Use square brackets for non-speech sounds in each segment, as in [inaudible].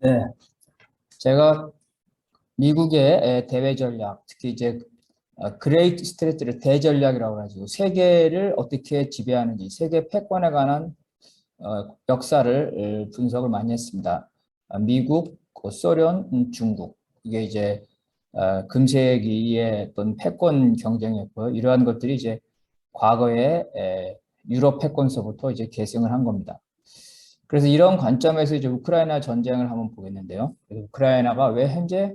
네, 제가 미국의 대외 전략, 특히 이제 그레이트 스트레이트를 대전략이라고 가지고 세계를 어떻게 지배하는지 세계 패권에 관한 어, 역사를 분석을 많이 했습니다. 아, 미국, 그 소련, 음, 중국 이게 이제 어, 금세기의 어떤 패권 경쟁이었고요. 이러한 것들이 이제 과거에 유럽 패권서부터 이제 계승을 한 겁니다. 그래서 이런 관점에서 이제 우크라이나 전쟁을 한번 보겠는데요. 우크라이나가 왜 현재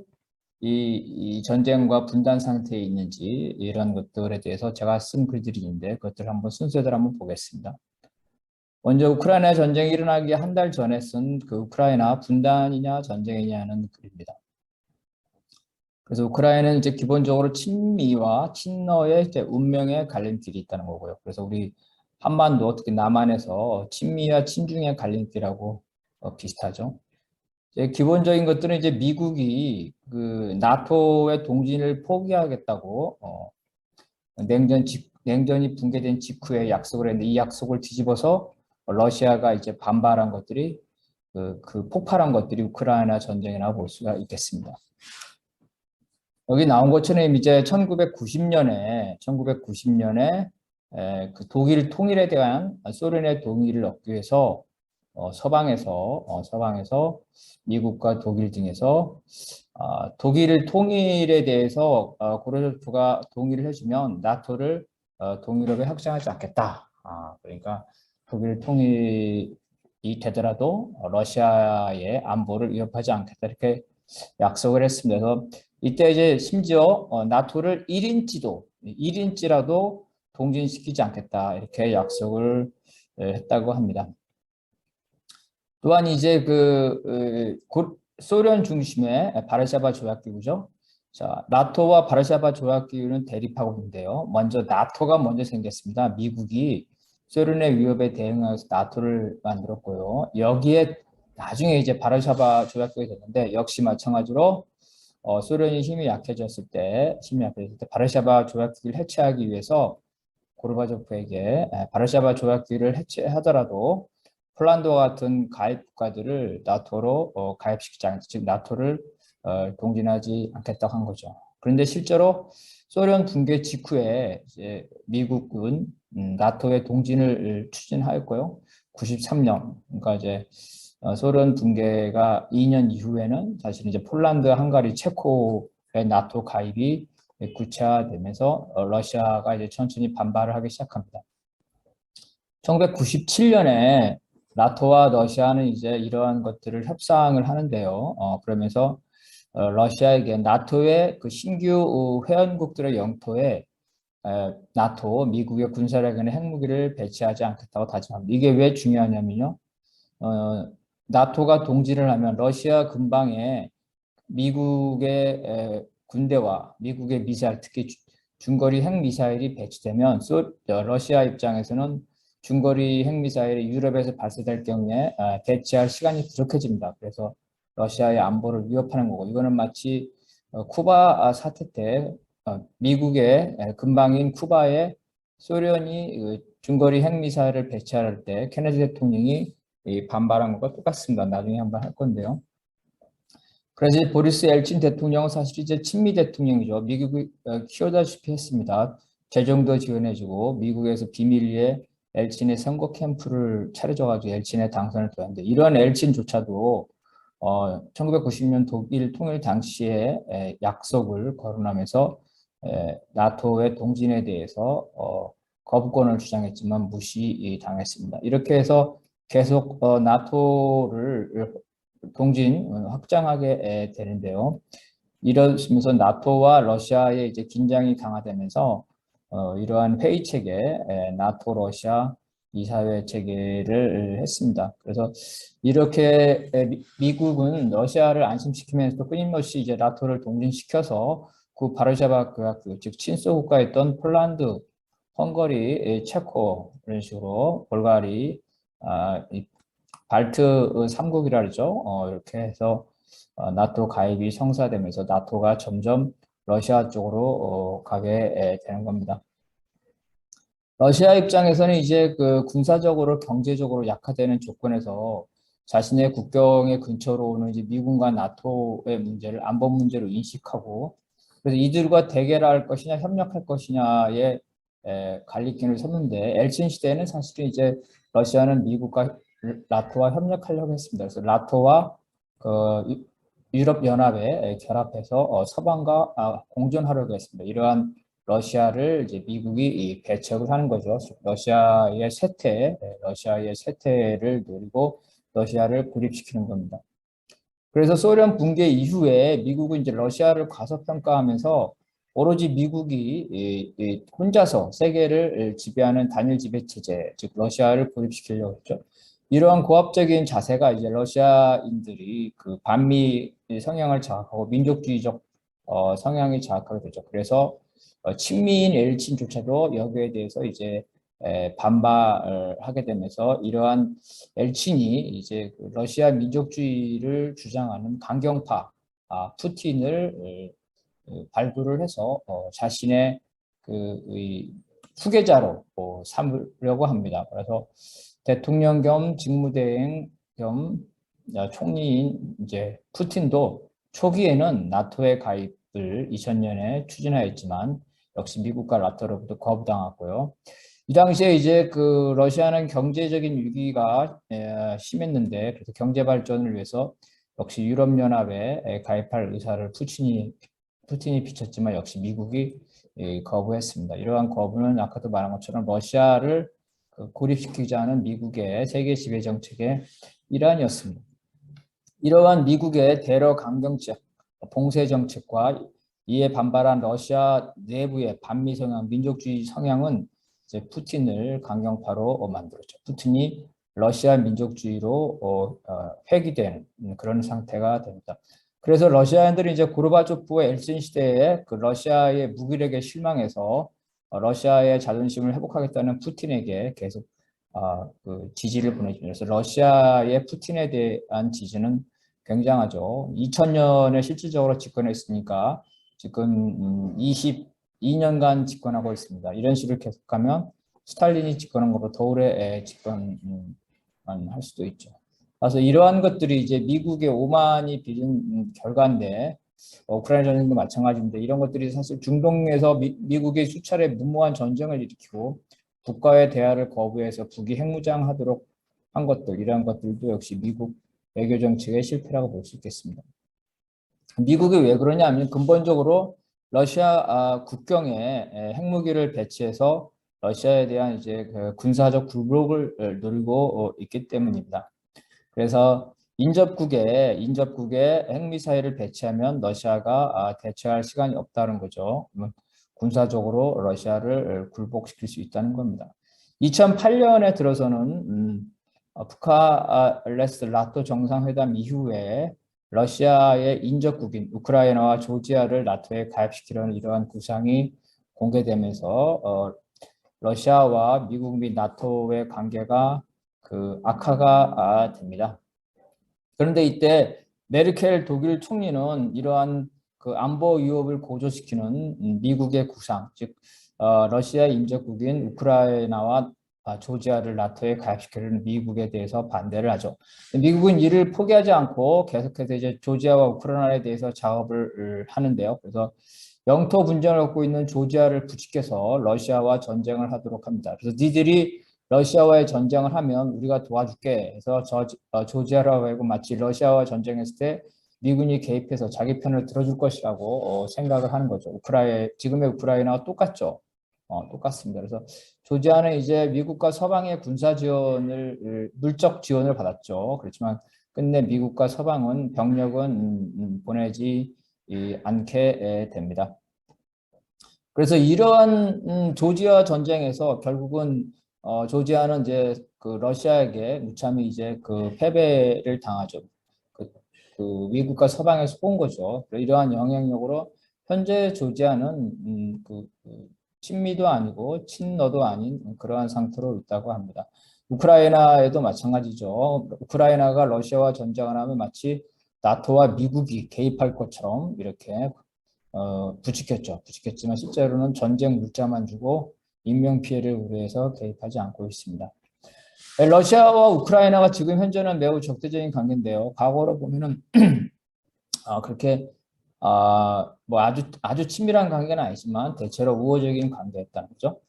이, 이, 전쟁과 분단 상태에 있는지 이런 것들에 대해서 제가 쓴 글들이 있는데 그것들 한번 순서대로 한번 보겠습니다. 먼저 우크라이나 전쟁이 일어나기 한 달 전에 쓴 그 우크라이나 분단이냐 전쟁이냐는 글입니다. 그래서 우크라이나는 이제 기본적으로 친미와 친러의 이제 운명의 갈림길이 있다는 거고요. 그래서 우리 한반도 특히 남한에서 친미와 친중의 갈림길하고 어, 비슷하죠. 기본적인 것들은 이제 미국이 그 나토의 동진을 포기하겠다고 어, 냉전 직, 냉전이 붕괴된 직후에 약속을 했는데 이 약속을 뒤집어서 러시아가 이제 반발한 것들이 그, 그 폭발한 것들이 우크라이나 전쟁이라고 볼 수가 있겠습니다. 여기 나온 것처럼 이제 1990년에 1990년에 에, 그 독일 통일에 대한 소련의 동의를 얻기 위해서 어, 서방에서 어, 서방에서 미국과 독일 등에서 어, 독일 통일에 대해서 어, 고르조프가 동의를 해주면 나토를 어, 동유럽에 확장하지 않겠다. 아, 그러니까 독일 통일이 되더라도 러시아의 안보를 위협하지 않겠다 이렇게 약속을 했습니다. 그래서 이때 이제 심지어 어, 나토를 1인치도 1인치라도 동진시키지 않겠다 이렇게 약속을 했다고 합니다. 또한 이제 그 소련 중심의 바르샤바 조약기구죠. 자, 나토와 바르샤바 조약기구는 대립하고 있는데요. 먼저 나토가 먼저 생겼습니다. 미국이 소련의 위협에 대응하여서 나토를 만들었고요. 여기에 나중에 이제 바르샤바 조약기구가 됐는데 역시 마찬가지로 어, 소련이 힘이 약해졌을 때, 힘이 약해졌을 때 바르샤바 조약기를 해체하기 위해서 고르바조프에게 바르샤바 조약기를 해체하더라도 폴란드와 같은 가입 국가들을 나토로 어, 가입시키지 않겠다. 즉 나토를 어, 동진하지 않겠다고 한 거죠. 그런데 실제로 소련 붕괴 직후에 이제 미국은 음, 나토의 동진을 추진하였고요. 93년 그러니까 이제 어, 소련 붕괴가 2년 이후에는 사실 이제 폴란드, 헝가리, 체코의 나토 가입이 구체화되면서 어, 러시아가 이제 천천히 반발을 하기 시작합니다. 1997년에 나토와 러시아는 이제 이러한 것들을 협상을 하는데요. 어, 그러면서 어, 러시아에게 나토의 그 신규 회원국들의 영토에 에, 나토, 미국의 군사력의 핵무기를 배치하지 않겠다고 다짐합니다. 이게 왜 중요하냐면요. 어, 나토가 동지를 하면 러시아 근방에 미국의 에, 군대와 미국의 미사일, 특히 중거리 핵미사일이 배치되면 소, 러시아 입장에서는 중거리 핵미사일이 유럽에서 발사될 경우에 아, 대치할 시간이 부족해집니다. 그래서 러시아의 안보를 위협하는 거고 이거는 마치 어, 쿠바 아, 사태 때 어, 미국의 근방인 쿠바에 소련이 그 중거리 핵미사일을 배치할 때 케네디 대통령이 반발한 것과 똑같습니다. 나중에 한번 할 건데요. 그래서 보리스 엘친 대통령은 사실 이제 친미 대통령이죠. 미국이 어, 키워다시피 했습니다. 재정도 지원해주고 미국에서 비밀리에 엘친의 선거 캠프를 차려줘가지고 엘친의 당선을 도왔는데 이러한 엘친조차도 어, 1990년 독일 통일 당시에 에, 약속을 거론하면서 에, 나토의 동진에 대해서 어, 거부권을 주장했지만 무시당했습니다. 이렇게 해서 계속 어, 나토를 동진 확장하게 되는데요. 이러면서 나토와 러시아의 이제 긴장이 강화되면서 어, 이러한 회의 체계, 나토 러시아 이사회 체계를 했습니다. 그래서 이렇게 미국은 러시아를 안심시키면서 끊임없이 이제 나토를 동진시켜서 그 바르샤바 그, 즉 친소 국가였던 폴란드, 헝가리, 체코 이런 식으로 볼가리, 아, 발트 3국이라 그러죠. 어, 이렇게 해서 어, 나토 가입이 성사되면서 나토가 점점 러시아 쪽으로 어, 가게 되는 겁니다. 러시아 입장에서는 이제 그 군사적으로 경제적으로 약화되는 조건에서 자신의 국경의 근처로 오는 이제 미군과 나토의 문제를 안보 문제로 인식하고 그래서 이들과 대결할 것이냐 협력할 것이냐의 에, 갈림길을 섰는데 엘친 시대에는 사실은 이제 러시아는 미국과 나토와 협력하려고 했습니다. 그래서 나토와 그 유- 유럽 연합에 결합해서 어, 서방과 아, 공존하려고 했습니다. 이러한 러시아를 이제 미국이 이 배척을 하는 거죠. 러시아의 예, 러시아의 쇠퇴를 노리고 러시아를 고립시키는 겁니다. 그래서 소련 붕괴 이후에 미국은 이제 러시아를 과소평가하면서 오로지 미국이 혼자서 세계를 지배하는 단일 지배 체제, 즉 러시아를 고립시키려고 했죠. 이러한 고압적인 자세가 이제 러시아인들이 그 반미 성향을 자극하고 민족주의적 어, 성향이 자극하게 되죠. 그래서 어, 친미인 엘친조차도 여기에 대해서 이제 에, 반발을 하게 되면서 이러한 엘친이 이제 그 러시아 민족주의를 주장하는 강경파 아, 푸틴을 어, 발굴을 해서 어, 자신의 그 의, 후계자로 어, 삼으려고 합니다. 그래서 대통령 겸 직무대행 겸 어, 총리인 이제 푸틴도 초기에는 나토의 가입을 2000년에 추진하였지만 역시 미국과 나토로부터 거부당했고요. 이 당시에 이제 그 러시아는 경제적인 위기가 에, 심했는데 그래서 경제 발전을 위해서 역시 유럽연합에 가입할 의사를 푸틴이 푸틴이 비쳤지만 역시 미국이 예, 거부했습니다. 이러한 거부는 아까도 말한 것처럼 러시아를 그 고립시키자는 미국의 세계 지배 정책의 일환이었습니다. 이러한 미국의 대러 강경책, 봉쇄 정책과 이에 반발한 러시아 내부의 반미 성향, 민족주의 성향은 이제 푸틴을 강경파로 만들었죠. 푸틴이 러시아 민족주의로 어, 어, 회귀된 그런 상태가 됩니다. 그래서 러시아인들이 이제 고르바초프의 엘친 시대에 그 러시아의 무기력에 실망해서 어, 러시아의 자존심을 회복하겠다는 푸틴에게 계속 아, 그 지지를 보내죠. 그래서 러시아의 푸틴에 대한 지지는 굉장하죠. 2000년에 실질적으로 집권했으니까 지금 22년간 집권하고 있습니다. 이런 식으로 계속하면 스탈린이 집권한 것보다 더 오래 집권만 할 수도 있죠. 그래서 이러한 것들이 이제 미국의 오만이 빚은 결과인데 어, 우크라이나 전쟁도 마찬가지인데 이런 것들이 사실 중동에서 미, 미국의 수차례 무모한 전쟁을 일으키고 북과의 대화를 거부해서 북이 핵무장하도록 한 것들 이러한 것들도 역시 미국 외교 정책의 실패라고 볼 수 있겠습니다. 미국이 왜 그러냐면 근본적으로 러시아 아, 국경에 핵무기를 배치해서 러시아에 대한 이제 그 군사적 굴복을 노리고 어, 있기 때문입니다. 그래서 인접국에 인접국에 핵미사일을 배치하면 러시아가 아, 대처할 시간이 없다는 거죠. 군사적으로 러시아를 굴복시킬 수 있다는 겁니다. 2008년에 들어서는 음, 어, 부카레스트 라토 정상회담 이후에 러시아의 인접국인 우크라이나와 조지아를 나토에 가입시키려는 이러한 구상이 공개되면서 어, 러시아와 미국 및 나토의 관계가 그 악화가 아, 됩니다. 그런데 이때 메르켈 독일 총리는 이러한 그 안보 위협을 고조시키는 미국의 구상, 즉 어, 러시아 인접국인 우크라이나와 아, 조지아를 나토에 가입시키는 미국에 대해서 반대를 하죠. 미국은 이를 포기하지 않고 계속해서 이제 조지아와 우크라이나에 대해서 작업을 하는데요. 그래서 영토 분쟁을 갖고 있는 조지아를 부추겨서 러시아와 전쟁을 하도록 합니다. 그래서 니들이 러시아와의 전쟁을 하면 우리가 도와줄게 해서 저, 어, 조지아라고 하고 마치 러시아와 전쟁했을 때 미군이 개입해서 자기 편을 들어줄 것이라고 어, 생각을 하는 거죠. 우크라이나 지금의 우크라이나와 똑같죠. 어, 똑같습니다. 그래서 조지아는 이제 미국과 서방의 군사 지원을 물적 지원을 받았죠. 그렇지만 끝내 미국과 서방은 병력은 음, 음, 보내지 않게 됩니다. 그래서 이러한 음, 조지아 전쟁에서 결국은 어, 조지아는 이제 그 러시아에게 무참히 이제 그 패배를 당하죠. 그, 그 미국과 서방에서 본 거죠. 이러한 영향력으로 현재 조지아는 음, 그, 그 친미도 아니고 친러도 아닌 그러한 상태로 있다고 합니다. 우크라이나에도 마찬가지죠. 우크라이나가 러시아와 전쟁을 하면 마치 나토와 미국이 개입할 것처럼 이렇게 어, 부추겼죠. 부추겼지만 실제로는 전쟁 물자만 주고 인명 피해를 우려해서 개입하지 않고 있습니다. 네, 러시아와 우크라이나가 지금 현재는 매우 적대적인 관계인데요. 과거로 보면은 [clears throat] 아, 그렇게 아, 뭐 아주 아주 친밀한 관계는 아니지만 대체로 우호적인 관계였다는 거죠.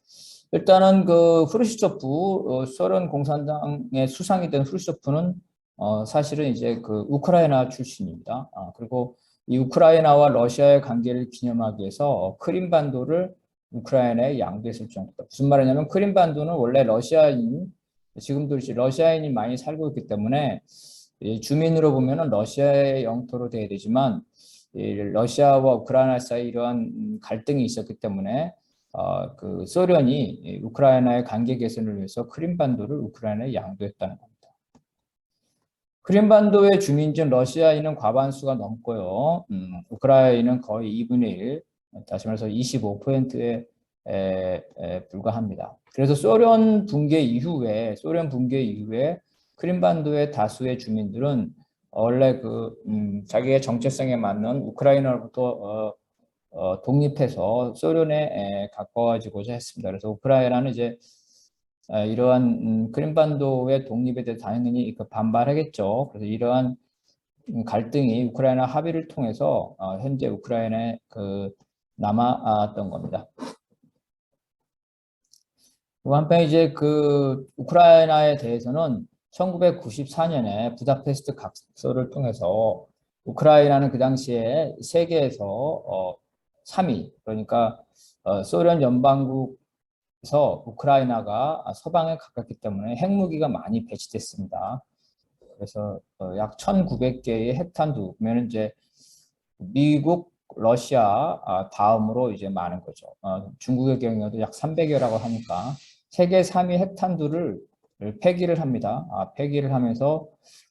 일단은 그 후르시초프 어, 소련 공산당의 수상이 된 후르시초프는 어, 사실은 이제 그 우크라이나 출신입니다. 아, 그리고 이 우크라이나와 러시아의 관계를 기념하기 위해서 크림반도를 우크라이나에 양도했을 정도다. 무슨 말이냐면 크림반도는 원래 러시아인 지금도 이제 러시아인이 많이 살고 있기 때문에 이 주민으로 보면은 러시아의 영토로 돼야 되지만 이 러시아와 우크라이나 사이 이러한 갈등이 있었기 때문에 어, 그 소련이 이 우크라이나의 관계 개선을 위해서 크림반도를 우크라이나에 양도했다는 겁니다. 크림반도의 주민중 러시아인은 과반수가 넘고요. 음, 우크라이나는 거의 2분의 1, 다시 말해서 25%에 에, 에, 불과합니다. 그래서 소련 붕괴 이후에 소련 붕괴 이후에 크림반도의 다수의 주민들은 원래 그 음, 자기의 정체성에 맞는 우크라이나로부터 어, 어, 독립해서 소련에 에, 가까워지고자 했습니다. 그래서 우크라이나는 이제 에, 이러한 음, 크림반도의 독립에 대해 당연히 그 반발하겠죠. 그래서 이러한 음, 갈등이 우크라이나 합의를 통해서 어, 현재 우크라이나에 그 남아왔던 겁니다. 또 한편 이제 그 우크라이나에 대해서는 1994년에 부다페스트 각서를 통해서 우크라이나는 그 당시에 세계에서 어 3위 그러니까 어 소련 연방국에서 우크라이나가 서방에 가깝기 때문에 핵무기가 많이 배치됐습니다. 그래서 어 약 1,900개의 핵탄두 그러면 이제 미국, 러시아 아, 다음으로 이제 많은 거죠. 어 중국의 경우에도 약 300여라고 하니까 세계 3위 핵탄두를 폐기를 합니다. 아, 폐기를 하면서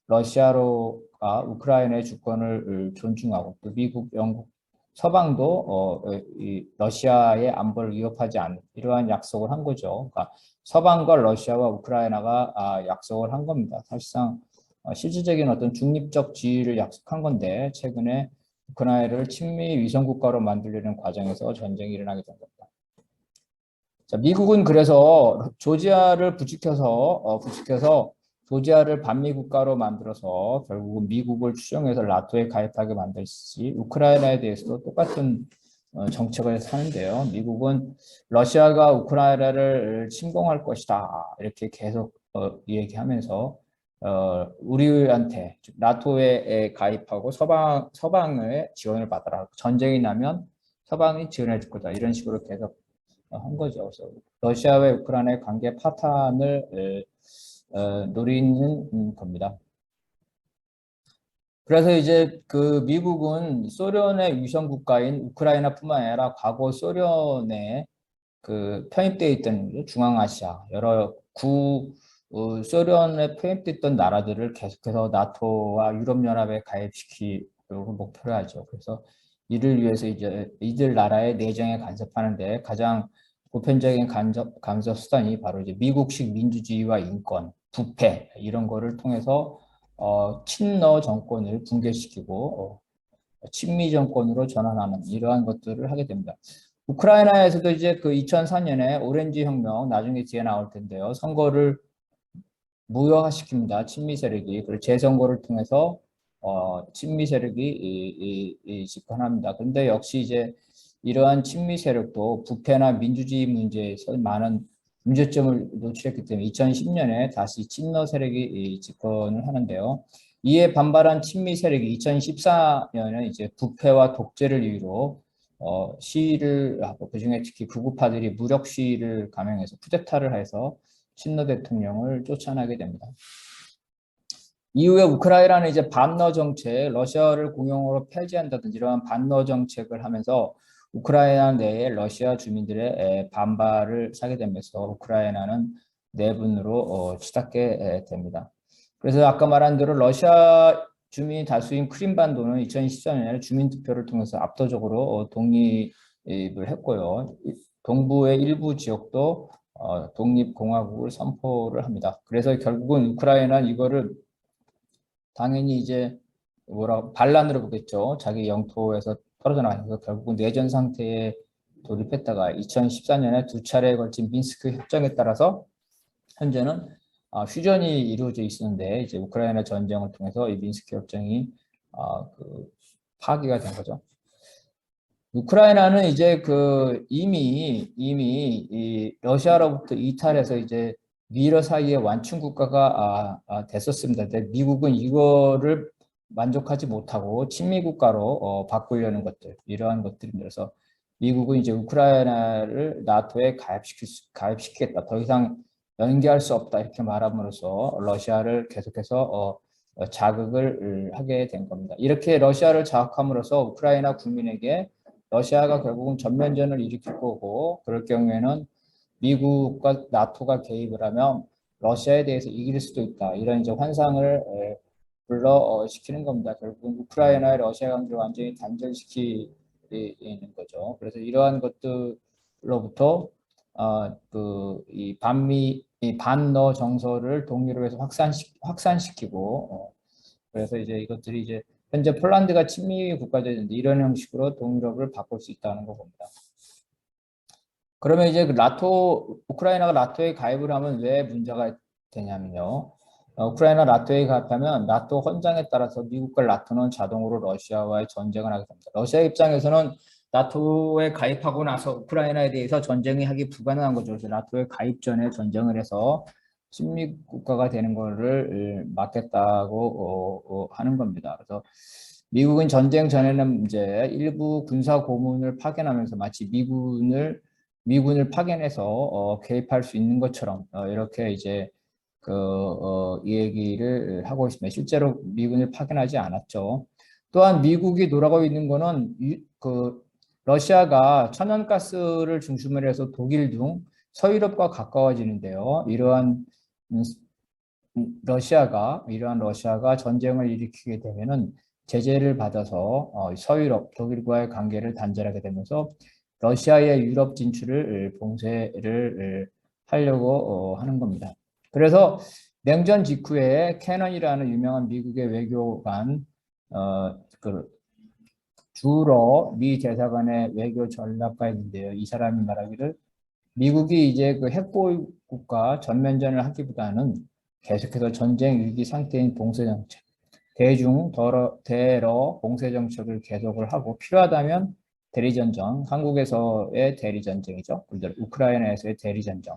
러시아로가 우크라이나의 주권을 존중하고 또 미국, 영국, 서방도 어, 이 러시아의 안보를 위협하지 않는 이러한 약속을 한 거죠. 그러니까 서방과 러시아와 우크라이나가 아, 약속을 한 겁니다. 사실상 어, 실질적인 어떤 중립적 지위를 약속한 건데 최근에 우크라이나를 친미 위성 국가로 만들려는 과정에서 전쟁이 일어나게 된 겁니다. 자, 미국은 그래서 조지아를 부추겨서 어, 부추겨서 조지아를 반미 국가로 만들어서 결국은 미국을 추종해서 나토에 가입하게 만들지 우크라이나에 대해서도 똑같은 어, 정책을 하는데요. 미국은 러시아가 우크라이나를 침공할 것이다 이렇게 계속 어, 얘기하면서 어, 우리한테 나토에 가입하고 서방 서방의 지원을 받아라 전쟁이 나면 서방이 지원해 줄 거다 이런 식으로 계속 한 거죠. 그래서 러시아와 우크라이나의 관계 파탄을 어, 노리는 겁니다. 그래서 이제 그 미국은 소련의 위성 국가인 우크라이나뿐만 아니라 과거 소련에 그 편입되어 있던 중앙아시아 여러 구 어, 소련에 있던 나라들을 계속해서 나토와 유럽연합에 가입시키려고 목표를 하죠. 그래서 이를 위해서 이제 이들 나라의 내정에 간섭하는데 가장 보편적인 간접, 간섭 수단이 바로 이제 미국식 민주주의와 인권, 부패 이런 거를 통해서 어, 친러 정권을 붕괴시키고 어, 친미 정권으로 전환하는 이러한 것들을 하게 됩니다. 우크라이나에서도 이제 그 2004년에 오렌지 혁명 나중에 뒤에 나올 텐데요. 선거를 무효화시킵니다. 친미 세력이 그리고 재선거를 통해서 어, 친미 세력이 이, 이, 이 집권합니다. 근데 역시 이제 이러한 친미 세력도 부패나 민주주의 문제에서 많은 문제점을 노출했기 때문에 2010년에 다시 친러 세력이 집권을 하는데요. 이에 반발한 친미 세력이 2014년에 이제 부패와 독재를 이유로 어, 시위를 하고 그중에 특히 구구파들이 무력 시위를 감행해서 쿠데타를 해서 친러 대통령을 쫓아나게 됩니다. 이후에 우크라이나는 이제 반러 정책, 러시아를 공용으로 폐지한다든지 이러한 반러 정책을 하면서 우크라이나 내에 러시아 주민들의 반발을 사게 되면서 우크라이나는 내분으로 어, 치닫게 됩니다. 그래서 아까 말한 대로 러시아 주민 다수인 크림반도는 2014년에 주민투표를 통해서 압도적으로 어, 독립을 했고요. 동부의 일부 지역도 어, 독립공화국을 선포를 합니다. 그래서 결국은 우크라이나는 이거를 당연히 이제 뭐라 반란으로 보겠죠. 자기 영토에서 떨어져 나가서 결국은 내전 상태에 돌입했다가 2014년에 두 차례에 걸친 민스크 협정에 따라서 현재는 아, 휴전이 이루어져 있었는데 이제 우크라이나 전쟁을 통해서 이 민스키 협정이 아, 그 파기가 된 거죠. 우크라이나는 이제 그 이미 이미 이 러시아로부터 이탈해서 이제 미러 사이의 완충 국가가 아, 아, 됐었습니다. 근데 미국은 이거를 만족하지 못하고 친미 국가로 어, 바꾸려는 것들 이러한. 그래서 미국은 이제 우크라이나를 나토에 가입시킬 수, 가입시키겠다. 더 이상 연기할 수 없다 이렇게 말함으로써 러시아를 계속해서 어, 어, 자극을 하게 된 겁니다. 이렇게 러시아를 자극함으로써 우크라이나 국민에게 러시아가 결국은 전면전을 일으킬 거고 그럴 경우에는 미국과 나토가 개입을 하면 러시아에 대해서 이길 수도 있다 이런 이제 환상을 불러 어, 시키는 겁니다. 결국 우크라이나의 러시아 관계를 완전히 단절시키는 거죠. 그래서 이러한 것들로부터 어, 그이 반미 이 반러 정서를 동유럽 해서 확산시, 확산시키고 어, 그래서 이제 이것들이 이제 현재 폴란드가 친미 국가들인데 이런 형식으로 동유럽을 바꿀 수 있다는 거 봅니다. 그러면 이제 그 나토 우크라이나가 나토에 가입을 하면 왜 문제가 되냐면요. 어, 우크라이나 나토에 가입하면 나토 헌장에 따라서 미국과 나토는 자동으로 러시아와의 전쟁을 하게 됩니다. 러시아 입장에서는 나토에 가입하고 나서 우크라이나에 대해서 전쟁이 하기 불가능한 거죠. 그래서 나토에 가입 전에 전쟁을 해서 친미 국가가 되는 것을 막겠다고 어, 어, 하는 겁니다. 그래서 미국은 전쟁 전에는 이제 일부 군사 고문을 파견하면서 마치 미군을 미군을 파견해서 어, 개입할 수 있는 것처럼 어, 이렇게 이제 그 어, 얘기를 하고 있습니다. 실제로 미군을 파견하지 않았죠. 또한 미국이 노라고 있는 거는 이, 그 러시아가 천연가스를 중심으로 해서 독일 등 서유럽과 가까워지는데요. 이러한 러시아가 이러한 러시아가 전쟁을 일으키게 되면은 제재를 받아서 어, 서유럽 독일과의 관계를 단절하게 되면서 러시아의 유럽 진출을 봉쇄를 하려고 어, 하는 겁니다. 그래서 냉전 직후에 캐넌이라는 유명한 미국의 외교관 어, 그 주로 미 대사관의 외교 전략가인데요. 이 사람이 말하기를 미국이 이제 그 핵보유 국가 전면전을 하기보다는 계속해서 전쟁 위기 상태인 봉쇄 정책, 대중 더러, 대러 봉쇄 정책을 계속을 하고 필요하다면 대리전쟁, 한국에서의 대리전쟁이죠. 우크라이나에서의 대리전쟁.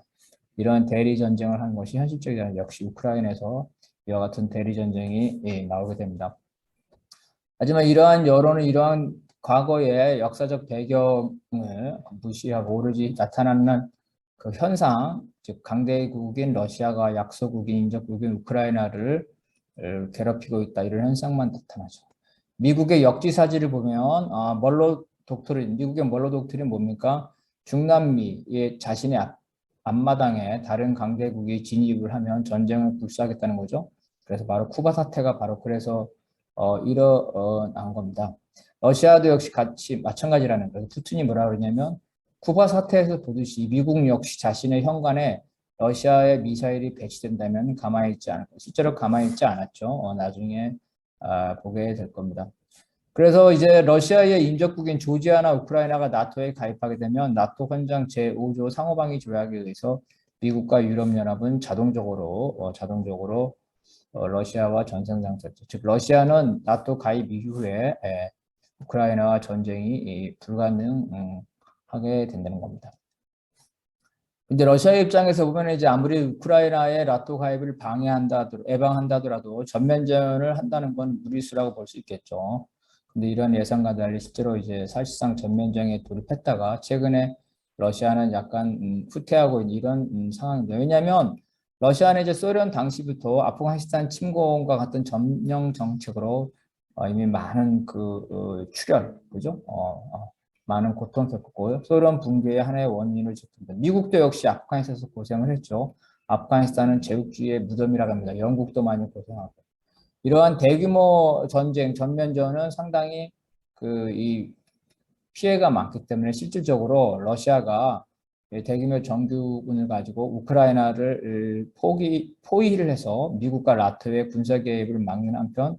이런 대리전쟁을 하는 것이 현실적이다. 역시 우크라이나에서 이와 같은 대리전쟁이 예, 나오게 됩니다. 하지만 이러한 여론은 이러한 과거의 역사적 배경을 무시하고 오로지 나타나는 그 현상, 즉 강대국인 러시아가 약소국인 인접국인 우크라이나를 괴롭히고 있다 이런 현상만 나타나죠. 미국의 역지사지를 보면 아, 멀로 독트린, 미국의 멀로 독트린 뭡니까? 중남미의 자신의 앞, 앞마당에 다른 강대국이 진입을 하면 전쟁을 불사하겠다는 거죠. 그래서 바로 쿠바 사태가 바로 그래서 어, 일어난 겁니다. 러시아도 역시 같이 마찬가지라는 거예요. 푸틴이 뭐라 그러냐면 쿠바 사태에서 보듯이 미국 역시 자신의 현관에 러시아의 미사일이 배치된다면 가만히 있지 않을 거예요. 실제로 가만히 있지 않았죠. 어, 나중에 아, 보게 될 겁니다. 그래서 이제 러시아의 인접국인 조지아나 우크라이나가 나토에 가입하게 되면 나토 헌장 제5조 상호방위 조약에 의해서 미국과 유럽연합은 자동적으로 어, 자동적으로 어, 러시아와 전쟁 상태죠. 즉 러시아는 나토 가입 이후에 에, 우크라이나와 전쟁이 불가능하게 된다는 겁니다. 근데 러시아 입장에서 보면 이제 아무리 우크라이나의 나토 가입을 방해한다, 예방한다더라도 전면전을 한다는 건 무리수라고 볼 수 있겠죠. 근데 이런 예상과 달리 실제로 이제 사실상 전면전에 돌입했다가 최근에 러시아는 약간 음, 후퇴하고 있는 이런 음, 상황입니다. 왜냐하면 러시아는 이제 소련 당시부터 아프가니스탄 침공과 같은 점령 정책으로 어, 이미 많은 그 어, 출혈, 그죠? 어, 어, 많은 고통 겪었고요. 소련 붕괴의 하나의 원인을 제습니다 미국도 역시 아프가니스탄에서 고생을 했죠. 아프가니스탄은 제국주의의 무덤이라고 합니다. 영국도 많이 고생하고. 이러한 대규모 전쟁, 전면전은 상당히 그 이 피해가 많기 때문에 실질적으로 러시아가 대규모 정규군을 가지고 우크라이나를 포기, 포위를 해서 미국과 라트의 군사 개입을 막는 한편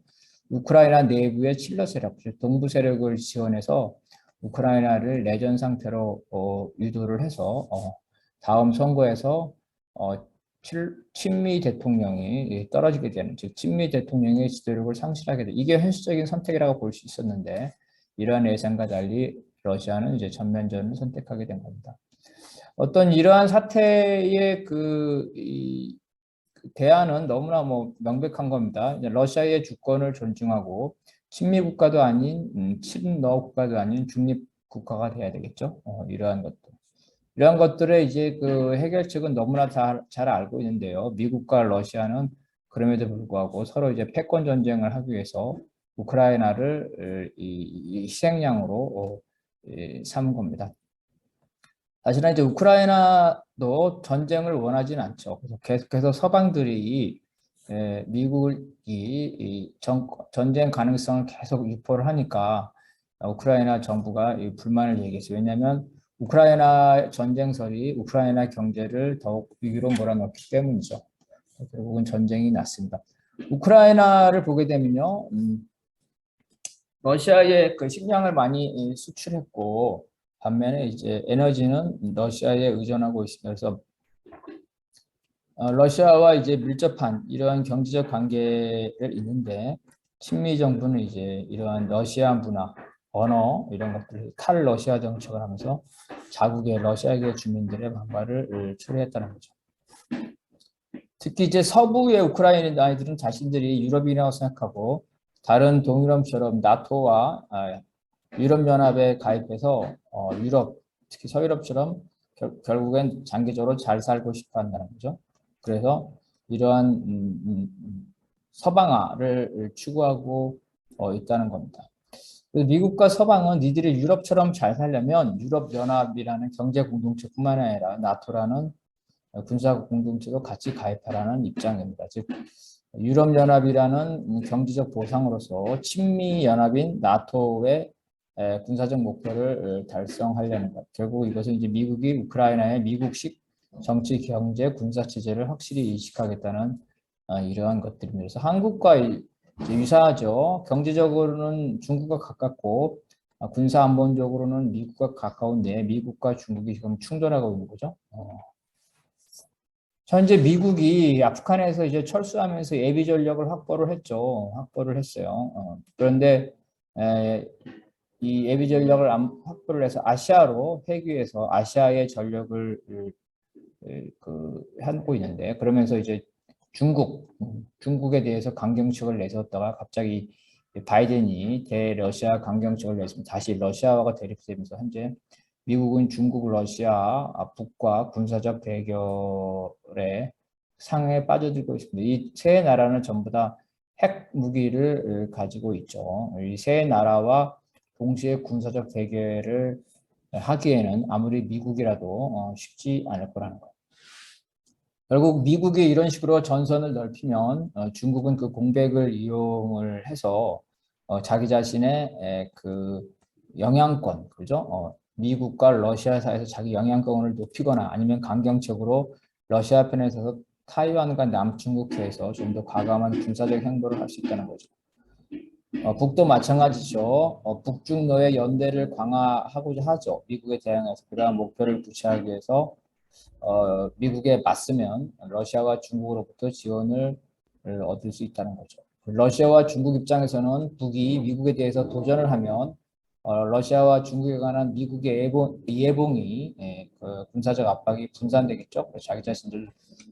우크라이나 내부의 칠러 세력, 동부 세력을 지원해서 우크라이나를 내전 상태로 어, 유도를 해서 어, 다음 선거에서 어, 칠- 친미 대통령이 떨어지게 되는 즉 친미 대통령의 지도력을 상실하게 돼 이게 현실적인 선택이라고 볼 수 있었는데 이러한 예상과 달리 러시아는 이제 전면전을 선택하게 된 겁니다. 어떤 이러한 사태의 그, 이, 그 대안은 너무나 뭐 명백한 겁니다. 러시아의 주권을 존중하고 친미 국가도 아닌 음, 친러 국가도 아닌 중립 국가가 돼야 되겠죠. 어, 이러한 것들. 이러한 것들의 이제 그 해결책은 너무나 잘, 잘 알고 있는데요. 미국과 러시아는 그럼에도 불구하고 서로 이제 패권 전쟁을 하기 위해서 우크라이나를 이, 이 희생양으로 어, 이, 삼은 겁니다. 사실은 이제 우크라이나도 전쟁을 원하지는 않죠. 그래서 계속해서 서방들이 에, 미국이 전쟁 가능성을 계속 유포를 하니까 우크라이나 정부가 이 불만을 얘기했어요. 왜냐하면 우크라이나 전쟁설이 우크라이나 경제를 더욱 위기로 몰아넣기 때문이죠. 결국은 전쟁이 났습니다. 우크라이나를 보게 되면요, 음, 러시아에 그 식량을 많이 수출했고 반면에 이제 에너지는 러시아에 의존하고. 그래서 어, 러시아와 이제 밀접한 이러한 경제적 관계를 있는데 친미 정부는 이제 이러한 러시아 문화, 언어 이런 것들을 탈러시아 정책을 하면서 자국의 러시아계 주민들의 반발을 초래했다는 거죠. 특히 이제 서부의 우크라이나 아이들은 자신들이 유럽인이라고 생각하고 다른 동유럽처럼 나토와 아, 유럽연합에 가입해서 어, 유럽, 특히 서유럽처럼 결, 결국엔 장기적으로 잘 살고 싶어 한다는 거죠. 그래서 이러한 음, 음, 음, 서방화를 추구하고 어, 있다는 겁니다. 미국과 서방은 니들이 유럽처럼 잘 살려면 유럽연합이라는 경제 공동체뿐만 아니라 나토라는 군사 공동체도 같이 가입하라는 입장입니다. 즉 유럽연합이라는 경제적 보상으로서 친미 연합인 나토의 군사적 목표를 달성하려는 것. 결국 이것은 이제 미국이 우크라이나의 미국식 정치, 경제, 군사 체제를 확실히 인식하겠다는 어, 이러한 것들입니다. 그래서 한국과 유사하죠. 경제적으로는 중국과 가깝고 아, 군사 안보적으로는 미국과 가까운데 미국과 중국이 지금 충돌하고 있는 거죠. 어. 현재 미국이 아프간에서 이제 철수하면서 예비 전력을 확보를 했죠. 확보를 했어요. 어. 그런데 에, 이 예비 전력을 확보를 해서 아시아로 회귀해서 아시아의 전력을 그 하고 있는데 그러면서 이제 중국 중국에 대해서 강경책을 내세웠다가 갑자기 바이든이 대러시아 강경책을 내서 다시 러시아와가 대립되면서 현재 미국은 중국, 러시아, 북과 군사적 대결에 상에 빠져들고 있습니다. 이 세 나라는 전부 다 핵 무기를 가지고 있죠. 이 세 나라와 동시에 군사적 대결을 하기에는 아무리 미국이라도 어, 쉽지 않을 거라는 것. 결국 미국이 이런 식으로 전선을 넓히면 어, 중국은 그 공백을 이용을 해서 어, 자기 자신의 그 영향권, 그죠? 미국과 러시아 사이에서 자기 영향권을 높이거나 아니면 강경책으로 러시아 편에 서서 타이완과 남중국해에서 좀 더 과감한 군사적 행보를 할 수 있다는 거죠. 어, 북도 마찬가지죠. 어, 북중러의 연대를 강화하고자 하죠. 미국에 대항해서 그러한 목표를 구체하기 위해서 어, 미국에 맞으면 러시아와 중국으로부터 지원을 얻을 수 있다는 거죠. 러시아와 중국 입장에서는 북이 미국에 대해서 도전을 하면 어, 러시아와 중국에 관한 미국의 예봉, 예봉이 예, 그 군사적 압박이 분산되겠죠. 자기 자신들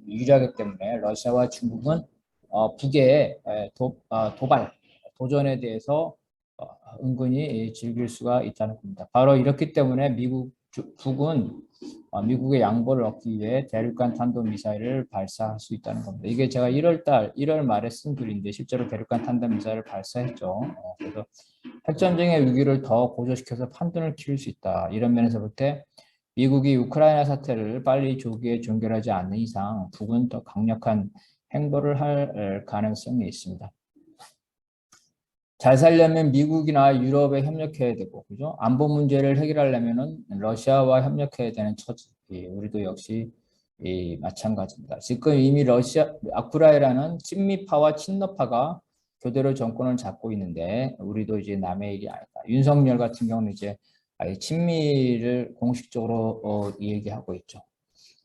유리하기 때문에 러시아와 중국은 어, 북의 도, 어, 도발, 도전에 대해서 어, 은근히 즐길 수가 있다는 겁니다. 바로 이렇기 때문에 미국 북은 어, 미국의 양보를 얻기 위해 대륙간 탄도미사일을 발사할 수 있다는 겁니다. 이게 제가 1월 달, 1월 말에 쓴 글인데 실제로 대륙간 탄도미사일을 발사했죠. 어, 그래서 핵전쟁의 위기를 더 고조시켜서 판돈을 키울 수 있다. 이런 면에서 볼 때 미국이 우크라이나 사태를 빨리 조기에 종결하지 않는 이상 북은 더 강력한 행보를 할 가능성이 있습니다. 잘 살려면 미국이나 유럽에 협력해야 되고, 그죠? 안보 문제를 해결하려면은 러시아와 협력해야 되는 처지. 예, 우리도 역시 예, 마찬가지입니다. 지금 이미 러시아, 아쿠라이라는 친미파와 친러파가 교대로 정권을 잡고 있는데, 우리도 이제 남의 일이 아니다. 윤석열 같은 경우는 이제 아예 친미를 공식적으로 어, 얘기하고 있죠.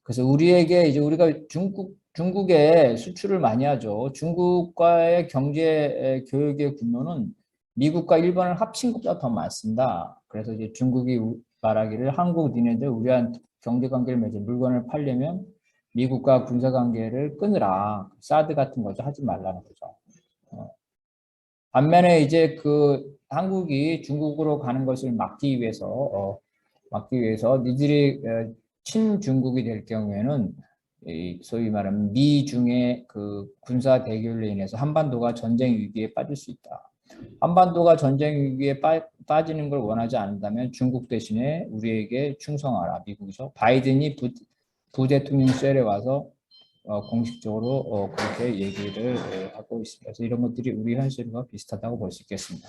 그래서 우리에게 이제 우리가 중국 중국에 수출을 많이 하죠. 중국과의 경제 에, 교육의 규모는 미국과 일본을 합친 것보다 더 많습니다. 그래서 이제 중국이 우- 말하기를 한국 니네들 우리한 경제 관계를 맺어 물건을 팔려면 미국과 군사 관계를 끊으라. 사드 같은 거죠. 하지 말라는 거죠. 어. 반면에 이제 그 한국이 중국으로 가는 것을 막기 위해서 어, 막기 위해서 니들이 어, 친중국이 될 경우에는 이 소위 말하면 미중의 그 군사 대결로 인해서 한반도가 전쟁 위기에 빠질 수 있다. 한반도가 전쟁 위기에 빠, 빠지는 걸 원하지 않는다면 중국 대신에 우리에게 충성하라. 미국이죠. 바이든이 부, 부대통령실에 와서 어, 공식적으로 어, 그렇게 얘기를 예, 하고 있습니다. 그래서 이런 것들이 우리 현실과 비슷하다고 볼 수 있겠습니다.